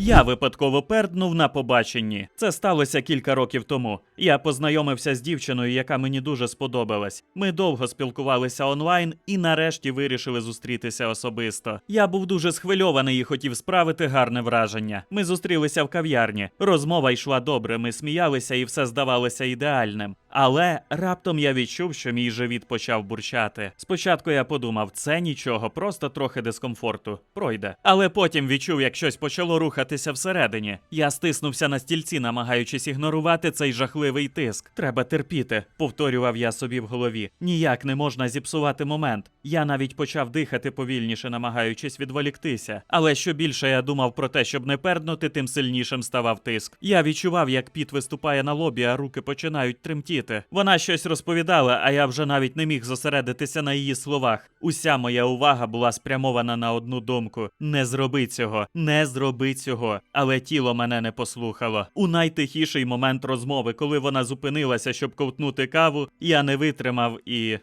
Я випадково перднув на побаченні. Це сталося кілька років тому. Я познайомився з дівчиною, яка мені дуже сподобалась. Ми довго спілкувалися онлайн і нарешті вирішили зустрітися особисто. Я був дуже схвильований і хотів справити гарне враження. Ми зустрілися в кав'ярні. Розмова йшла добре, ми сміялися і все здавалося ідеальним. Але раптом я відчув, що мій живіт почав бурчати. Спочатку я подумав, це нічого, просто трохи дискомфорту. Пройде. Але потім відчув, як щось почало рухатися всередині. Я стиснувся на стільці, намагаючись ігнорувати цей жахливий тиск. Треба терпіти, повторював я собі в голові. Ніяк не можна зіпсувати момент. Я навіть почав дихати повільніше, намагаючись відволіктися. Але що більше я думав про те, щоб не перднути, тим сильнішим ставав тиск. Я відчував, як піт виступає на лобі, а руки починають тремтіти. Вона щось розповідала, а я вже навіть не міг зосередитися на її словах. Уся моя увага була спрямована на одну думку: не зроби цього, не зроби цього. Але тіло мене не послухало. У найтихіший момент розмови, коли вона зупинилася, щоб ковтнути каву, я не витримав і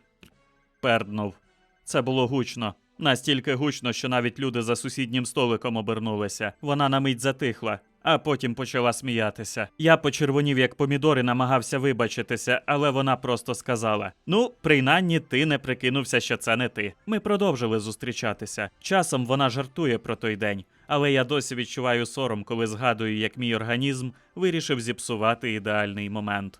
перднув. Це було гучно. Настільки гучно, що навіть люди за сусіднім столиком обернулися. Вона на мить затихла, а потім почала сміятися. Я почервонів, як помідори, намагався вибачитися, але вона просто сказала: Ну, принаймні, ти не прикинувся, що це не ти. Ми продовжили зустрічатися. Часом вона жартує про той день, але я досі відчуваю сором, коли згадую, як мій організм вирішив зіпсувати ідеальний момент.